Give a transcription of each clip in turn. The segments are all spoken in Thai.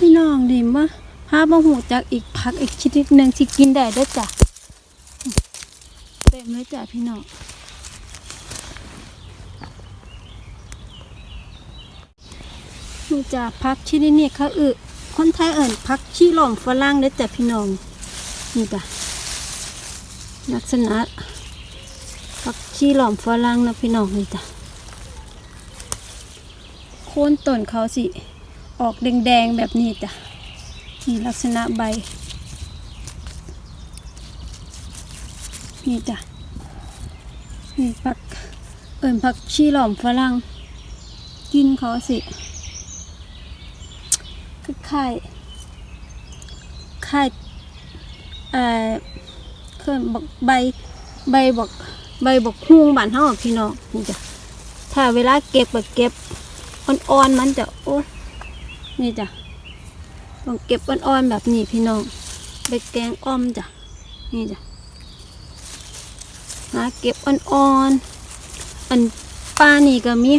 พี่น้องดิมาพามาหูจากอีกพักอีกชนิดหนึ่งที่กินได้ด้วยจ้ะเต็มเลยจ้ะพี่น้องนี่จ้ะพักชนิดนี้เขาอึคนไทยเอิ่นพักชี้หล่อมฝรั่งเด้อจ้ะพี่น้องนี่จ้ะลักษณะพักชี้หล่อมฝรั่งนะพี่น้องนี่จ้ะโคนต้นเขาสิ ออกแดงๆแบบนี้จ้ะนี่ลักษณะใบ นี่จ้ะนี่ผัก เอิ่นผักชีหล่อมฝรั่ง กินเขาสิคล้ายๆคล้ายเอ่อเคยบอกใบใบบอกใบบอกฮุงบานเฮาอะพี่น้องนี่จ้ะถ้าเวลาเก็บก็เก็บอ่อนๆมันจะโอ้ นี่จ้ะต้องเก็บอ่อนๆแบบนี้พี่น้องไปแกงอ้อมจ้ะนี่จ้ะหาเก็บอ่อนๆอันปลานี่ก็มี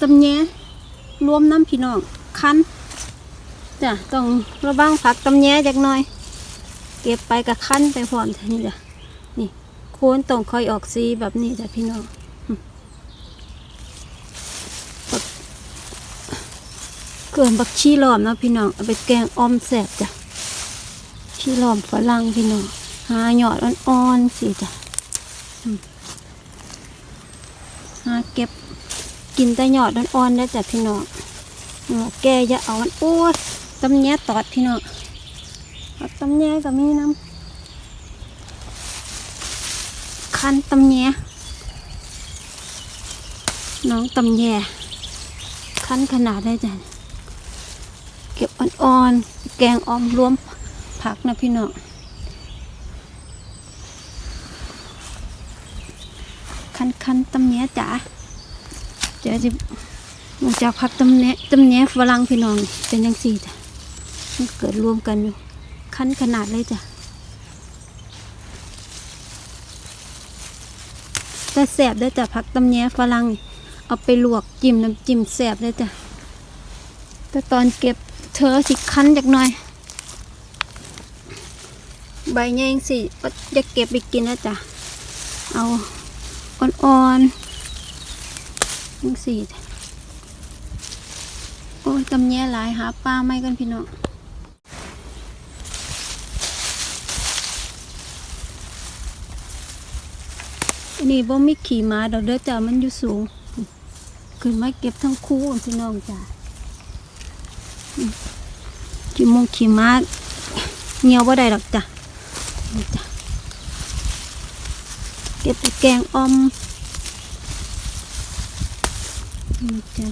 ตำแยรวมน้ำพี่น้องคั้นจ้ะต้องระวังผักตำแยจักหน่อย เก็บไปกับคั้นไปพร้อมจ้ะนี่จ้ะนี่โคนต้องคอยออกสีแบบนี้จ้ะพี่น้อง เกินบักชีหลอมเนาะพี่น้องเอาไปแกงอ้อมแสบจ้ะชีหลอมฝรั่งพี่น้องหาหยอดอ่อนๆสิจ้ะหาเก็บกินแต่หยอดอ่อนๆได้จ้ะพี่น้องแกอย่าเอามันโอ้ยตำแยตอดพี่น้องตำแยก็มีน้ำคันตำแยน้องตำแยคันขนาดได้จ้ะ ก็บอ่อนๆ แกงออมรวมผักนะพี่น้องคันคันๆตำเนี้ยจ๋าเดี๋ยวจะมาจากผักตำเนี้ยตำเนี้ยฝรั่งพี่น้องเป็นยังสี่จ้ะมันเกิดรวมกันอยู่ คันขนาดเลยจ้ะแต่แสบได้จ้ะผักตำเนี้ยฝรั่งเอาไปลวกจิ้มน้ำจิ้มแสบได้จ้ะแต่ตอนเก็บ เธอสิคันจากหน่อย ใบแยงสิก็จะเก็บไปกินนะจ๊ะ เอาอ่อนๆยังสีโอ้ยตำแย่หลายหาปลาไม่กันพี่น้องนนี้บ่มีขี่ม้าดอกเด้อจ้ะมันอยู่สูง ขึ้นมาเก็บทั้งคู่พี่น้องจ้ะ ขี้มงขี้ม้าเงียวบ่ได้หรอกจ้ะจ้ะเก็บไปแกงอมนี่จ้ะ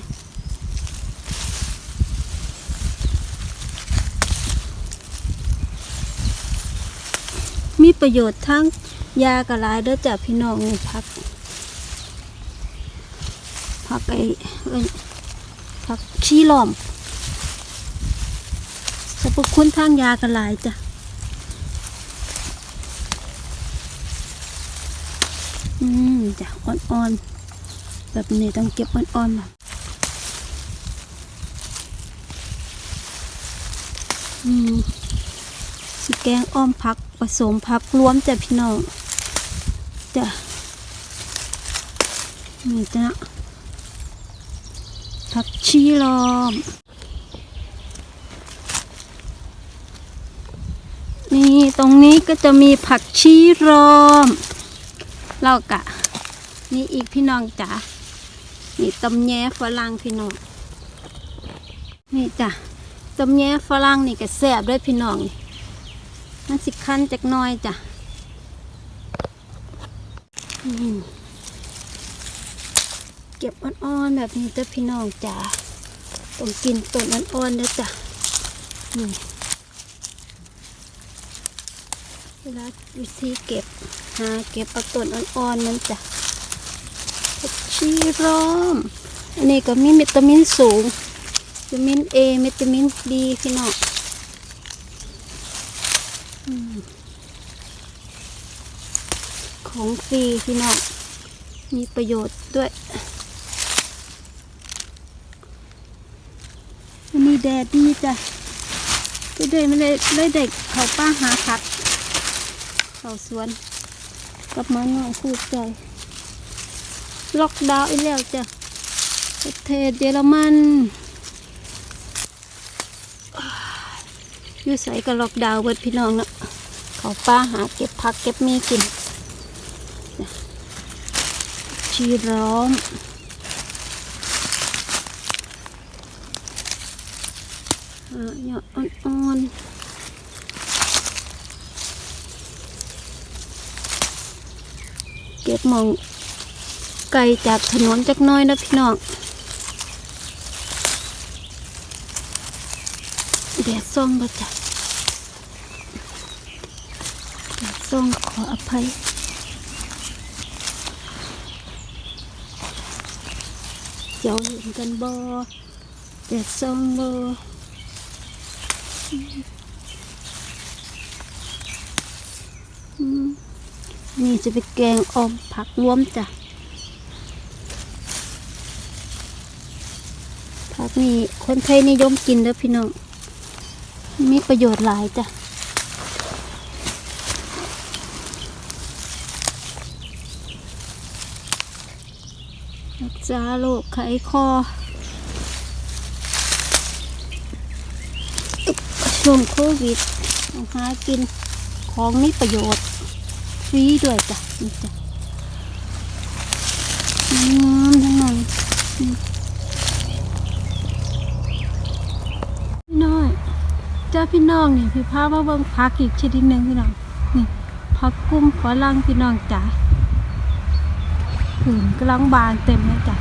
มีประโยชน์ทั้งยากระลายเด้อจ้ะพี่น้องนี่พักผักไอ้เอ้ยผักขี้หล่อม สรรพคุณทางยากันหลายจ้ะอืมจ้ะอ่อนๆ แบบนี้ต้องเก็บอ่อนๆแบบอืมสแกงอ้อมผักผสมผักรวมจ้ะพี่น้องจ้ะนี่จ้ะผักชีล้อม นี่ตรงนี้ก็จะมีผักชีรอมแล้วกะ นี่อีกพี่น้องจ๋านี่ตำแยฝรั่งพี่น้อง นี่จ้ะตำแยฝรั่งนี่ก็แซ่บด้วยพี่น้องนี่มันสิคั้นจากน้อยจ้ะเก็บอ่อนๆแบบนี้จ้ะพี่น้องจ๋าต้องกินต้นอ่อนๆด้วยจ้ะนี่ เวลาวิธีเก็บหาเก็บเอาต้นอ่อนๆมันจะผักชีร้อม อันนี้ก็มีวิตามินสูง วิตามินเอวิตามินดีพี่น้องอืมของฟรีพี่น้องมีประโยชน์ด้วย อันนี้แดดดีจ้ะก็ได้ไม่ได้ได้เด็กเขาป้าหาผัก เขาสวนกลับมาหน่อยพูดใจ ล็อกดาวน์อีกแล้วจ้ะประเทศเยอรมันอยู่ใส่ก็ล็อกดาวน์เบิดพี่น้องเนาะเขาป้าหาเก็บผักเก็บมีกินชีร้อมอะหยอดอ่อนๆ ก็บมองไกลจากถนนจักน้อยนะพี่น้องแดดส่องบ่จ้ะแดดส่องขออภัยเจ้าเห็นกันบ่แดดส่องบ่ อืม นี่จะเป็นแกงออมผักรวมจ้ะผักนี่คนไทยนิยมกินเด้อพี่น้องมีประโยชน์หลายจ้ะรักษาโรคไข้คอช่วงโควิดหากินของมีประโยชน์ ฟรีด้วยจ้ะนี่จ้ะอืมทั้งนั้นพี่น้อยเจ้าพี่น้องนี่พี่พามาเบิ่งพักอีกชนิดหนึ่งพี่น้องนี่พักกุ้มฝรั่งพี่น้องจ้ะผืนกำลังบานเต็มเลยจ้ะ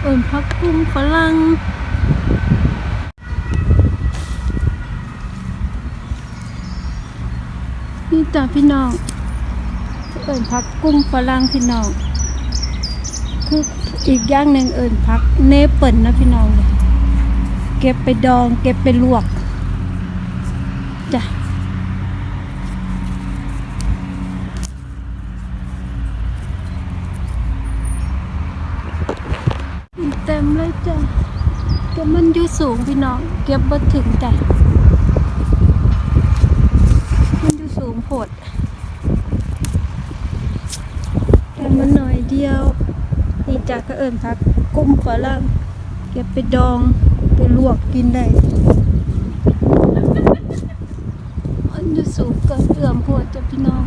เอิ่นพักกุ้งฝรั่ง จ้ะพี่น้องเอิ่นพักกุ้งฝรั่งพี่น้องคืออีกอย่างหนึ่งเอิ่นพักเนเปิลนะพี่น้องเลยเก็บไปดอง เก็บไปลวกจ้ะเต็มเลยจ้ะก็มันอยู่สูงพี่น้อง เก็บบ่ถึงจ้ะ มันอยู่สูงโพดแต่ มันหน่อยเดียว นี่จากก็เอิญพักกุ้มฝรั่งเก็บไปดองไปลวกกินได้มันจะสูงกินเอื่อมโพดจะพี่น้อง